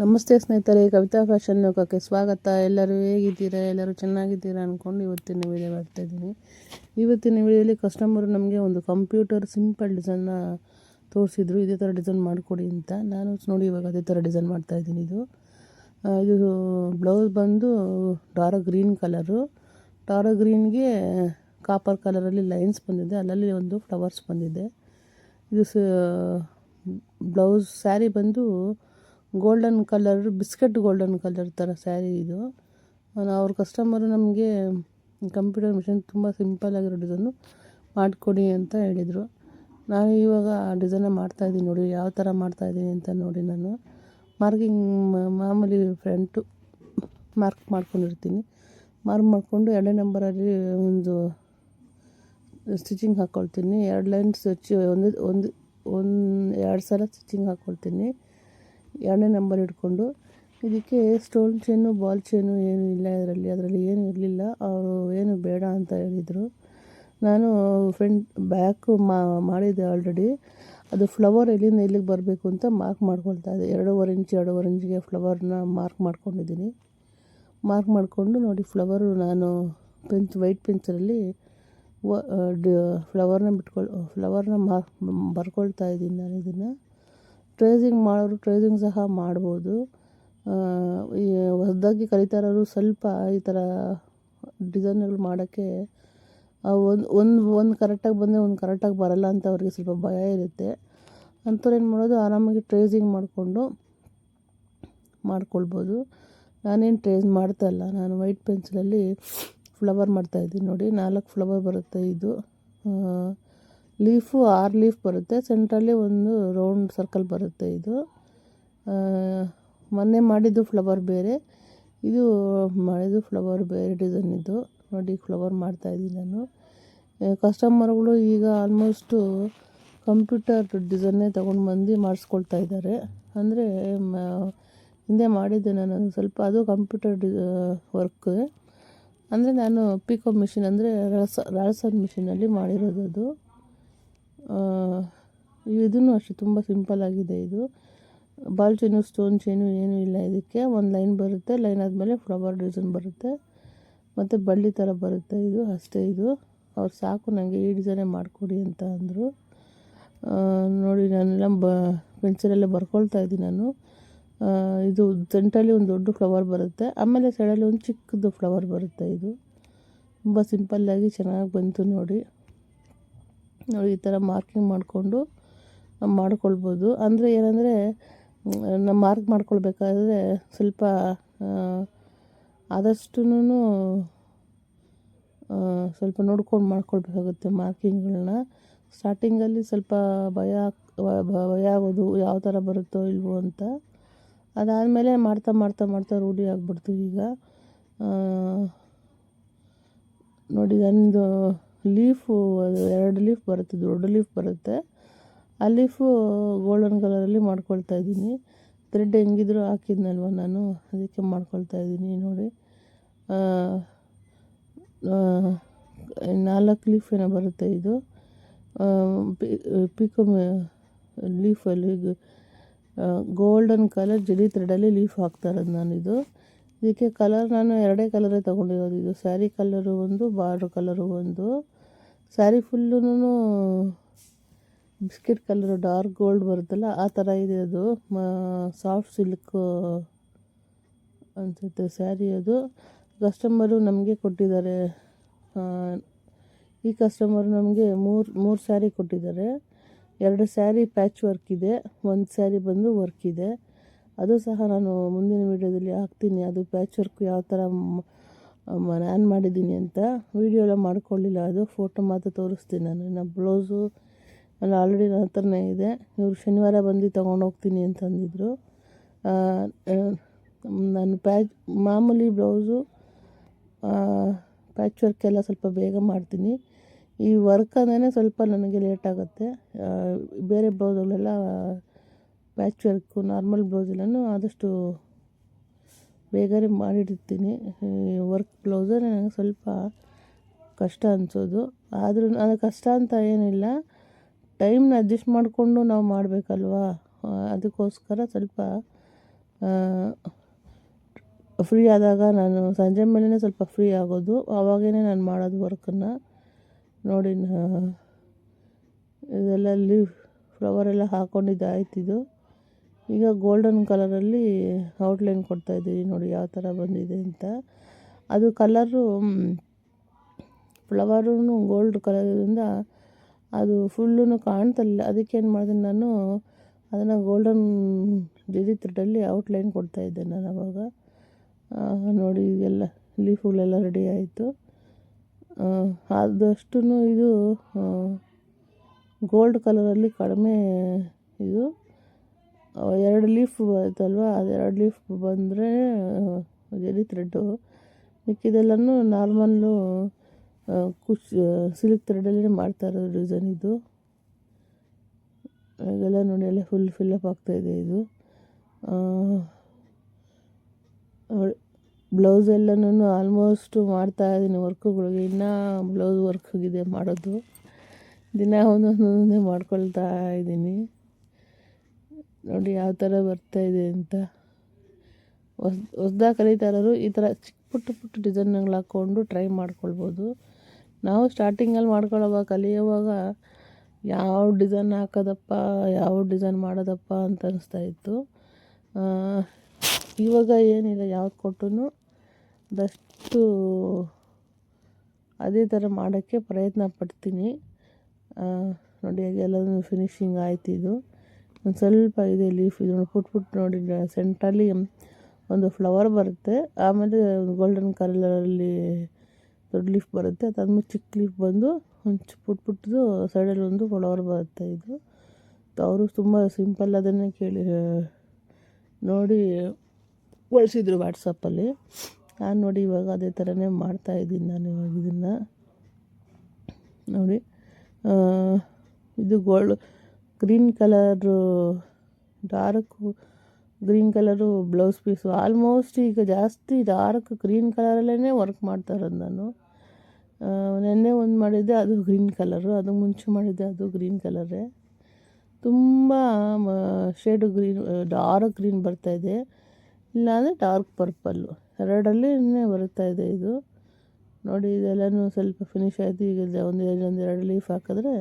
ನಮಸ್ತೆ ಸ್ನೇಹಿತರೆ, ಕವಿತಾ ಫ್ಯಾಷನ್ ಲೋಕಕ್ಕೆ ಸ್ವಾಗತ. ಎಲ್ಲರೂ ಹೇಗಿದ್ದೀರಾ? ಎಲ್ಲರೂ ಚೆನ್ನಾಗಿದ್ದೀರಾ ಅಂದ್ಕೊಂಡು ಇವತ್ತಿನ ವೀಡಿಯೋ ಮಾಡ್ತಾಯಿದ್ದೀನಿ ಇವತ್ತಿನ ವಿಡಿಯೋಲಿ ಕಸ್ಟಮರು ನಮಗೆ ಒಂದು ಕಂಪ್ಯೂಟರ್ ಸಿಂಪಲ್ ಡಿಸೈನ್ನ ತೋರಿಸಿದ್ರು. ಇದೇ ಥರ ಡಿಸೈನ್ ಮಾಡಿಕೊಡಿ ಅಂತ. ನಾನು ನೋಡಿ ಇವಾಗ ಅದೇ ಥರ ಡಿಸೈನ್ ಮಾಡ್ತಾಯಿದ್ದೀನಿ ಇದು. ಇದು ಬ್ಲೌಸ್ ಬಂದು ಡಾರ ಗ್ರೀನ್ ಕಲರು ಡಾರ ಗ್ರೀನ್ಗೆ ಕಾಪರ್ ಕಲರಲ್ಲಿ ಲೈನ್ಸ್ ಬಂದಿದೆ. ಅಲ್ಲಲ್ಲಿ ಒಂದು ಫ್ಲವರ್ಸ್ ಬಂದಿದೆ. ಇದು ಬ್ಲೌಸ್ ಸ್ಯಾರಿ ಬಂದು golden colour, biscuit golden colour ಥರ ಸ್ಯಾರಿ ಇದು. ಅವ್ರ ಕಸ್ಟಮರು ನಮಗೆ ಕಂಪ್ಯೂಟರ್ ಮಿಷಿನ್ ತುಂಬ ಸಿಂಪಲ್ ಆಗಿರೋ ಡಿಸೈನು ಮಾಡಿಕೊಡಿ ಅಂತ ಹೇಳಿದರು. ನಾನು ಇವಾಗ ಆ ಡಿಸೈನ ಮಾಡ್ತಾಯಿದ್ದೀನಿ ನೋಡಿ, ಯಾವ ಥರ ಮಾಡ್ತಾಯಿದ್ದೀನಿ ಅಂತ ನೋಡಿ ನಾನು. ಮಾರ್ಕಿಂಗ್ ಮಾಮೂಲಿ ಫ್ರಂಟು ಮಾರ್ಕ್ ಮಾಡ್ಕೊಂಡಿರ್ತೀನಿ. ಮಾರ್ಕ್ ಮಾಡಿಕೊಂಡು ಎರಡನೇ ನಂಬರಲ್ಲಿ ಒಂದು ಸ್ಟಿಚಿಂಗ್ ಹಾಕ್ಕೊಳ್ತೀನಿ ಎರಡು ಲೈನ್ ಸ್ಟಿಚ್ ಒಂದು ಒಂದು ಒಂದು, ಎರಡು ಸಲ ಸ್ಟಿಚಿಂಗ್ ಹಾಕ್ಕೊಳ್ತೀನಿ ಎರಡನೇ ನಂಬರ್ ಇಟ್ಕೊಂಡು ಇದಕ್ಕೆ ಸ್ಟೋನ್ ಚೈನು ಬಾಲ್ ಚೈನು ಏನು ಇಲ್ಲ ಇದರಲ್ಲಿ. ಅದರಲ್ಲಿ ಏನೂ ಇರಲಿಲ್ಲ. ಅವರು ಏನು ಬೇಡ ಅಂತ ಹೇಳಿದರು. ನಾನು ಫ್ರೆಂಡ್ ಬ್ಯಾಕು ಮಾಡಿದ್ದೆ ಆಲ್ರೆಡಿ ಅದು ಫ್ಲವರ್ ಎಲ್ಲಿಂದ ಎಲ್ಲಿಗೆ ಬರಬೇಕು ಅಂತ ಮಾರ್ಕ್ ಮಾಡ್ಕೊಳ್ತಾ ಇದೆ ಎರಡೂವರೆ ಇಂಚ್ ಎರಡೂವರೆ ಇಂಚಿಗೆ ಫ್ಲವರ್ನ ಮಾರ್ಕ್ ಮಾಡ್ಕೊಂಡಿದ್ದೀನಿ. ಮಾರ್ಕ್ ಮಾಡಿಕೊಂಡು ನೋಡಿ ಫ್ಲವರು ನಾನು ಪೆನ್ಸ್ ವೈಟ್ ಪೆನ್ಸಿಲಲ್ಲಿ ಫ್ಲವರ್ನ ಬಿಟ್ಕೊಳ್ ಫ್ಲವರ್ನ ಮಾರ್ಕ್ ಬರ್ಕೊಳ್ತಾ ಇದ್ದೀನಿ ನಾನು ಇದನ್ನು. ಟ್ರೇಸಿಂಗ್ ಮಾಡೋರು ಟ್ರೇಸಿಂಗ್ ಸಹ ಮಾಡ್ಬೋದು. ಈ ಹೊಸದಾಗಿ ಕಲಿತಾ ಇರೋರು ಸ್ವಲ್ಪ ಈ ಥರ ಡಿಸೈನ್ಗಳು ಮಾಡೋಕ್ಕೆ ಒಂದು ಒಂದು ಒಂದು ಕರೆಕ್ಟಾಗಿ ಬಂದರೆ ಒಂದು ಕರೆಕ್ಟಾಗಿ ಬರಲ್ಲ ಅಂತ ಅವ್ರಿಗೆ ಸ್ವಲ್ಪ ಭಯ ಇರುತ್ತೆ. ಅಂಥವ್ರು ಏನು ಮಾಡೋದು, ಆರಾಮಾಗಿ ಟ್ರೇಸಿಂಗ್ ಮಾಡಿಕೊಂಡು ಮಾಡ್ಕೊಳ್ಬೋದು. ನಾನೇನು ಟ್ರೇಸ್ ಮಾಡ್ತಾಯಿಲ್ಲ ನಾನು ವೈಟ್ ಪೆನ್ಸಿಲಲ್ಲಿ ಫ್ಲವರ್ ಮಾಡ್ತಾಯಿದ್ದೀನಿ ನೋಡಿ. ನಾಲ್ಕು ಫ್ಲವರ್ ಬರುತ್ತೆ ಇದು. ಲೀಫು ಆರು ಲೀಫ್ ಬರುತ್ತೆ. ಸೆಂಟ್ರಲ್ಲಿ ಒಂದು ರೌಂಡ್ ಸರ್ಕಲ್ ಬರುತ್ತೆ ಇದು. ಮೊನ್ನೆ ಮಾಡಿದ್ದು ಫ್ಲವರ್ ಬೇರೆ. ಇದು ಮಾಡಿದ್ದು ಫ್ಲವರ್ ಬೇರೆ ಡಿಸೈನ್ ಇದು. ನೋಡಿ ಫ್ಲವರ್ ಮಾಡ್ತಾಯಿದ್ದೀನಿ ನಾನು. ಕಸ್ಟಮರ್ಗಳು ಈಗ ಆಲ್ಮೋಸ್ಟು ಕಂಪ್ಯೂಟರ್ ಡಿಸೈನ್ನೇ ತೊಗೊಂಡು ಬಂದು ಮಾಡಿಸ್ಕೊಳ್ತಾ ಇದ್ದಾರೆ. ಅಂದರೆ ಹಿಂದೆ ಮಾಡಿದ್ದೆ ನಾನು ಸ್ವಲ್ಪ. ಅದು ಕಂಪ್ಯೂಟರ್ ಡಿ ವರ್ಕ್ ಅಂದರೆ ನಾನು ಪಿಕೋ ಮಿಷಿನ್ ಅಂದರೆ ರಾಳ್ಸನ್ ಮಿಷಿನಲ್ಲಿ ಮಾಡಿರೋದು ಅದು. ಇದನ್ನು ಅಷ್ಟೇ, ತುಂಬ ಸಿಂಪಲ್ ಆಗಿದೆ ಇದು. ಬಾಲ್ ಚೈನು ಸ್ಟೋನ್ ಚೈನು ಏನೂ ಇಲ್ಲ ಇದಕ್ಕೆ. ಒಂದು ಲೈನ್ ಬರುತ್ತೆ ಲೈನ್ ಆದಮೇಲೆ ಫ್ಲವರ್ ಡಿಸೈನ್ ಬರುತ್ತೆ. ಮತ್ತು ಬಳ್ಳಿ ಥರ ಬರುತ್ತೆ ಇದು, ಅಷ್ಟೇ ಇದು. ಅವ್ರು ಸಾಕು ನನಗೆ ಈ ಡಿಸೈನೇ ಮಾಡಿಕೊಡಿ ಅಂತ ಅಂದರು. ನೋಡಿ, ನಾನೆಲ್ಲ ಬ ಪೆನ್ಸಿಲಲ್ಲೇ ಬರ್ಕೊಳ್ತಾ ಇದ್ದೀನಿ ನಾನು. ಇದು ಸೆಂಟ್ರಲ್ಲಿ ಒಂದು ದೊಡ್ಡ ಫ್ಲವರ್ ಬರುತ್ತೆ. ಆಮೇಲೆ ಸೈಡಲ್ಲಿ ಒಂದು ಚಿಕ್ಕದು ಫ್ಲವರ್ ಬರುತ್ತೆ ಇದು. ತುಂಬ ಸಿಂಪಲ್ಲಾಗಿ ಚೆನ್ನಾಗಿ ಬಂತು ನೋಡಿ. ನೋಡಿ, ಈ ಥರ ಮಾರ್ಕಿಂಗ್ ಮಾಡಿಕೊಂಡು ನಾವು ಮಾಡ್ಕೊಳ್ಬೋದು. ಅಂದರೆ ಏನಂದರೆ ನಾವು ಮಾರ್ಕ್ ಮಾಡ್ಕೊಳ್ಬೇಕಾದ್ರೆ ಸ್ವಲ್ಪ ಆದಷ್ಟು ಸ್ವಲ್ಪ ನೋಡ್ಕೊಂಡು ಮಾಡ್ಕೊಳ್ಬೇಕಾಗುತ್ತೆ ಮಾರ್ಕಿಂಗ್ಗಳನ್ನ. ಸ್ಟಾರ್ಟಿಂಗಲ್ಲಿ ಸ್ವಲ್ಪ ಭಯ ಭಯ ಆಗೋದು ಯಾವ ಥರ ಬರುತ್ತೋ ಇಲ್ವೋ ಅಂತ. ಅದಾದಮೇಲೆ ಮಾಡ್ತಾ ಮಾಡ್ತಾ ಮಾಡ್ತಾ ರೂಢಿ ಆಗಿಬಿಡ್ತು ಈಗ. ನೋಡಿ, ನಂದು ಲೀಫು ಎರಡು ಲೀಫ್ ಬರುತ್ತೆ, ದೊಡ್ಡ ಲೀಫ್ ಬರುತ್ತೆ. ಆ ಲೀಫು ಗೋಲ್ಡನ್ ಕಲರಲ್ಲಿ ಮಾಡ್ಕೊಳ್ತಾ ಇದ್ದೀನಿ. ಥ್ರೆಡ್ ಹೆಂಗಿದ್ರು ಹಾಕಿದ್ನಲ್ವ ನಾನು, ಅದಕ್ಕೆ ಮಾಡ್ಕೊಳ್ತಾ ಇದ್ದೀನಿ ನೋಡಿ. ನಾಲ್ಕು ಲೀಫ್ ಏನೋ ಬರುತ್ತೆ ಇದು. ಪಿಕೋ ಲೀಫಲ್ಲಿ ಗೋಲ್ಡನ್ ಕಲರ್ ಜಡಿ ಥ್ರೆಡಲ್ಲಿ ಲೀಫ್ ಹಾಕ್ತಾ ಇರೋದು ನಾನು ಇದು ಇದಕ್ಕೆ ಕಲರ್ ನಾನು ಎರಡೇ ಕಲರೇ ತೊಗೊಂಡಿರೋದು. ಇದು ಸ್ಯಾರಿ ಕಲರು ಒಂದು ಬಾರ್ಡ್ರ್ ಕಲರು ಒಂದು. Sari full biscuit colour dark gold ಬರುತ್ತಲ್ಲ, ಆ ಥರ ಇದೆ ಅದು. ಸಾಫ್ಟ್ ಸಿಲ್ಕ್ ಅನಿಸುತ್ತೆ ಸ್ಯಾರಿ ಅದು. ಕಸ್ಟಮರು ನಮಗೆ ಕೊಟ್ಟಿದ್ದಾರೆ. ಈ ಕಸ್ಟಮರ್ ನಮಗೆ ಮೂರು ಮೂರು ಸ್ಯಾರಿ ಕೊಟ್ಟಿದ್ದಾರೆ. ಎರಡು ಸ್ಯಾರಿ ಪ್ಯಾಚ್ ವರ್ಕ್ ಇದೆ, ಒಂದು ಸ್ಯಾರಿ ಬಂದು ವರ್ಕ್ ಇದೆ. ಅದು ಸಹ ನಾನು ಮುಂದಿನ ವೀಡಿಯೋದಲ್ಲಿ ಹಾಕ್ತೀನಿ. ಅದು ಪ್ಯಾಚ್ ವರ್ಕ್ ಯಾವ ಥರ ನಾನು ಮಾಡಿದ್ದೀನಿ ಅಂತ ವೀಡಿಯೋ ಎಲ್ಲ ಮಾಡ್ಕೊಳ್ಳಿಲ್ಲ. ಅದು ಫೋಟೋ ಮಾತ್ರ ತೋರಿಸ್ತೀನಿ ನಾನು. ಇನ್ನು ಬ್ಲೌಸು ಎಲ್ಲ ಆಲ್ರೆಡಿ ನನ್ನ ಹತ್ರನೇ ಇದೆ. ಇವರು ಶನಿವಾರ ಬಂದು ತೊಗೊಂಡು ಹೋಗ್ತೀನಿ ಅಂತ ಅಂದಿದ್ರು. ಆ, ಆ, ನಾನು ಪ್ಯಾಚ್ ಮಾಮೂಲಿ ಬ್ಲೌಸು ಪ್ಯಾಚ್ ವರ್ಕ್ ಎಲ್ಲ ಸ್ವಲ್ಪ ಬೇಗ ಮಾಡ್ತೀನಿ. ಈ ವರ್ಕ್ ಅಂದ್ರೆ ಸ್ವಲ್ಪ ನನಗೆ ಲೇಟ್ ಆಗುತ್ತೆ. ಬೇರೆ ಬ್ಲೌಸ್ಗಳೆಲ್ಲ ಪ್ಯಾಚ್ ವರ್ಕು ನಾರ್ಮಲ್ ಬ್ಲೌಸೆಲ್ಲನೂ ಆದಷ್ಟು ಬೇಗನೆ ಮಾಡಿಡ್ತೀನಿ. ವರ್ಕ್ ಬ್ಲೌಸೇ ನನಗೆ ಸ್ವಲ್ಪ ಕಷ್ಟ ಅನಿಸೋದು. ಆದರೂ ಅದು ಕಷ್ಟ ಅಂತ ಏನಿಲ್ಲ. ಟೈಮ್ನ ಅಡ್ಜಸ್ಟ್ ಮಾಡಿಕೊಂಡು ನಾವು ಮಾಡಬೇಕಲ್ವಾ? ಅದಕ್ಕೋಸ್ಕರ ಸ್ವಲ್ಪ ಫ್ರೀ ಆದಾಗ ನಾನು ಸಂಜೆ ಮೇಲೇ ಸ್ವಲ್ಪ ಫ್ರೀ ಆಗೋದು. ಆವಾಗೇ ನಾನು ಮಾಡೋದು ವರ್ಕನ್ನು ನೋಡಿ ಇದೆಲ್ಲ ಲೀವ್ ಫ್ಲವರೆಲ್ಲ ಹಾಕ್ಕೊಂಡಿದ್ದು ಆಯ್ತಿದು. ಈಗ ಗೋಲ್ಡನ್ ಕಲರಲ್ಲಿ ಔಟ್ಲೈನ್ ಕೊಡ್ತಾಯಿದ್ದೀವಿ ನೋಡಿ ಯಾವ ಥರ ಬಂದಿದೆ ಅಂತ. ಅದು ಕಲರು ಫ್ಲವರು ಗೋಲ್ಡ್ ಕಲರಿಂದ ಅದು ಫುಲ್ಲು ಅದಕ್ಕೆ ಏನು ಮಾಡಿದೆ ನಾನು ಅದನ್ನು ಗೋಲ್ಡನ್ ಜರಿ ಲೈನ್ ಔಟ್ಲೈನ್ ಕೊಡ್ತಾಯಿದ್ದೆ ನಾನು ಅವಾಗ. ನೋಡಿ ಇದೆಲ್ಲ ಲೀಫುಗಳೆಲ್ಲ ರೆಡಿ ಆಯಿತು. ಆದಷ್ಟು ಇದು ಗೋಲ್ಡ್ ಕಲರಲ್ಲಿ ಕಡಿಮೆ ಇದು ಎರಡು ಲೀಫ್ ಬರುತ್ತಲ್ವ ಅದು ಎರಡು ಲೀಫ್ ಬಂದರೆ ಜರಿ ಥ್ರೆಡ್ಡು ಮಿಕ್ಕಿದೆಲ್ಲನೂ ನಾರ್ಮಲ್ಲು ಕುಶ್ ಸಿಲ್ಕ್ ಥ್ರೆಡಲ್ಲೇ ಮಾಡ್ತಾ ಇರೋದು ಡಿಸೈನ್ ಇದು. ಇದೆಲ್ಲ ನೋಡಿ, ಎಲ್ಲ ಫುಲ್ ಫಿಲ್ಲಪ್ ಆಗ್ತಾಯಿದೆ ಇದು ಬ್ಲೌಸ್ ಎಲ್ಲನೂ ಆಲ್ಮೋಸ್ಟು ಮಾಡ್ತಾ ಇದ್ದೀನಿ ವರ್ಕುಗಳಿಗೆ. ಇನ್ನೂ ಬ್ಲೌಸ್ ವರ್ಕ್ ಇದೆ ಮಾಡೋದು. ದಿನ ಒಂದೊಂದೊಂದೇ ಮಾಡ್ಕೊಳ್ತಾ ಇದ್ದೀನಿ. ನೋಡಿ ಯಾವ ಥರ ಬರ್ತಾ ಇದೆ ಅಂತ. ಹೊಸ ಹೊಸ್ದಾಗಿ ಕಲಿತಾ ಈ ಥರ ಚಿಕ್ಕ ಪುಟ್ಟ ಪುಟ್ಟ ಡಿಸೈನ್ಗಳು ಹಾಕ್ಕೊಂಡು ಟ್ರೈ ಮಾಡ್ಕೊಳ್ಬೋದು. ನಾವು ಸ್ಟಾರ್ಟಿಂಗಲ್ಲಿ ಮಾಡ್ಕೊಳ್ಳೋವಾಗ, ಕಲಿಯೋವಾಗ ಯಾವ ಡಿಸೈನ್ ಹಾಕೋದಪ್ಪ, ಯಾವ ಡಿಸೈನ್ ಮಾಡೋದಪ್ಪ ಅಂತ ಅನಿಸ್ತಾ ಇತ್ತು. ಇವಾಗ ಏನಿಲ್ಲ, ಯಾವ್ದು ಕೊಟ್ಟರು ಅದಷ್ಟು ಅದೇ ಥರ ಮಾಡೋಕ್ಕೆ ಪ್ರಯತ್ನ ಪಡ್ತೀನಿ. ನೋಡಿ ಎಲ್ಲನೂ ಫಿನಿಶಿಂಗ್ ಇದು. ಒಂದು ಸ್ವಲ್ಪ ಇದೆ ಲೀಫ್ ಇದು ಪುಟ್ ಪುಟ್ ನೋಡಿ ಸೆಂಟ್ರಲ್ಲಿ ಒಂದು ಫ್ಲವರ್ ಬರುತ್ತೆ. ಆಮೇಲೆ ಗೋಲ್ಡನ್ ಕಲರಲ್ಲಿ ದೊಡ್ಡ ಲೀಫ್ ಬರುತ್ತೆ. ಅದಾದ್ಮೇಲೆ ಚಿಕ್ಕ ಲೀಫ್ ಬಂದು ಒಂದು ಪುಟ್ ಪುಟ್ಟದು ಸೈಡಲ್ಲಿ ಒಂದು ಫ್ಲವರ್ ಬರುತ್ತೆ ಇದು. ಅವರು ತುಂಬ ಸಿಂಪಲ್ ಅದನ್ನೇ ಕೇಳಿ ನೋಡಿ ಬಳಸಿದ್ರು ವಾಟ್ಸಪ್ಪಲ್ಲಿ ನಾನು ನೋಡಿ ಇವಾಗ ಅದೇ ಥರನೇ ಮಾಡ್ತಾಯಿದ್ದೀನಿ ನಾನು ಇವಾಗ ಇದನ್ನು. ನೋಡಿ ಇದು gold green colour, dark green colour blouse piece. Almost ಈಗ ಜಾಸ್ತಿ ಡಾರ್ಕ್ ಗ್ರೀನ್ ಕಲರಲ್ಲೇ ವರ್ಕ್ ಮಾಡ್ತಾ ಇರೋದು ನಾನು. ನೆನ್ನೆ ಒಂದು ಮಾಡಿದ್ದೆ, ಅದು ಗ್ರೀನ್ ಕಲರು. ಅದು ಮುಂಚೆ ಮಾಡಿದ್ದೆ, ಅದು ಗ್ರೀನ್ ಕಲರೇ. ತುಂಬ ಶೇಡು ಗ್ರೀನ್, ಡಾರ್ಕ್ ಗ್ರೀನ್ ಬರ್ತಾಯಿದೆ ಇಲ್ಲಾಂದರೆ ಡಾರ್ಕ್ ಪರ್ಪಲ್ಲು. ಎರಡರಲ್ಲಿ ಬರ್ತಾ ಇದೆ ಇದು. ನೋಡಿ, ಇದೆಲ್ಲನೂ ಸ್ವಲ್ಪ ಫಿನಿಶ್ ಆಯಿತು. ಈಗ ಒಂದು ಒಂದು ಒಂದು ಎರಡು ಲೀಫ್ ಹಾಕಿದ್ರೆ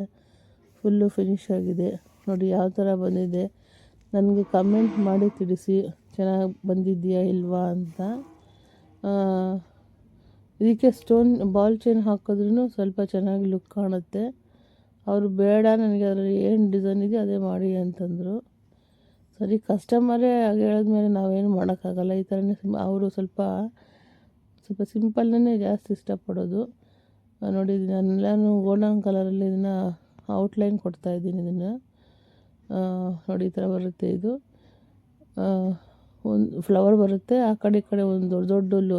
ಫುಲ್ಲು ಫಿನಿಶ್ ಆಗಿದೆ. ನೋಡಿ ಯಾವ ಥರ ಬಂದಿದೆ. ನನಗೆ ಕಮೆಂಟ್ ಮಾಡಿ ತಿಳಿಸಿ. ಚೆನ್ನಾಗಿ ಬಂದಿದೆಯಾ ಇಲ್ವಾ ಅಂತ. ಇದಕ್ಕೆ ಸ್ಟೋನ್ ಬಾಲ್ ಚೈನ್ ಹಾಕಿದ್ರೂ ಸ್ವಲ್ಪ ಚೆನ್ನಾಗಿ ಲುಕ್ ಕಾಣುತ್ತೆ. ಅವರು ಬೇಡ, ನನಗೆ ಅದರಲ್ಲಿ ಏನು ಡಿಸೈನ್ ಇದೆ ಅದೇ ಮಾಡಿ ಅಂತಂದರು. ಸರಿ ಕಸ್ಟಮರೇ ಹಾಗೆ ಹೇಳಿದ್ಮೇಲೆ ನಾವೇನು ಮಾಡೋಕ್ಕಾಗಲ್ಲ. ಈ ಥರನೇ ಅವರು ಸ್ವಲ್ಪ ಸ್ವಲ್ಪ ಸಿಂಪಲ್ನೇ ಜಾಸ್ತಿ ಇಷ್ಟಪಡೋದು. ನೋಡಿ ನಾನೆಲ್ಲನೂ ಗೋಲ್ಡನ್ ಕಲರಲ್ಲಿ ಇದನ್ನು ಔಟ್ಲೈನ್ ಕೊಡ್ತಾಯಿದ್ದೀನಿ ಇದನ್ನು. ನೋಡಿ, ಈ ಥರ ಬರುತ್ತೆ ಇದು. ಒಂದು ಫ್ಲವರ್ ಬರುತ್ತೆ, ಆ ಕಡೆ ಈ ಕಡೆ ಒಂದು ದೊಡ್ಡ ದೊಡ್ಡ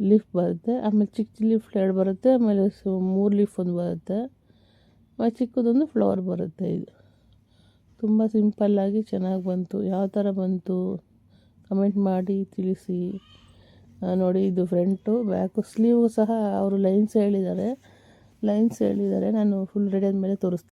ಲೀಫ್ ಬರುತ್ತೆ, ಆಮೇಲೆ ಚಿಕ್ಕ ಚಿಕ್ಕ ಲೀಫ್ ಎರಡು ಬರುತ್ತೆ, ಆಮೇಲೆ ಮೂರು ಲೀಫ್ ಒಂದು ಬರುತ್ತೆ. ಮತ್ತು ಚಿಕ್ಕದೊಂದು ಫ್ಲವರ್ ಬರುತ್ತೆ ಇದು. ತುಂಬ ಸಿಂಪಲ್ಲಾಗಿ ಚೆನ್ನಾಗಿ ಬಂತು. ಯಾವ ಥರ ಬಂತು ಕಮೆಂಟ್ ಮಾಡಿ, ತಿಳಿಸಿ. ನೋಡಿ, ಇದು ಫ್ರಂಟು ಬ್ಯಾಕು ಸ್ಲೀವ್ ಸಹ ಅವರು ಲೈನ್ಸ್ ಹೇಳಿದ್ದಾರೆ. ಲೈನ್ಸ್ ಹೇಳಿದ್ದಾರೆ. ನಾನು ಫುಲ್ ರೆಡಿ ಆದಮೇಲೆ ತೋರಿಸ್ತೀನಿ.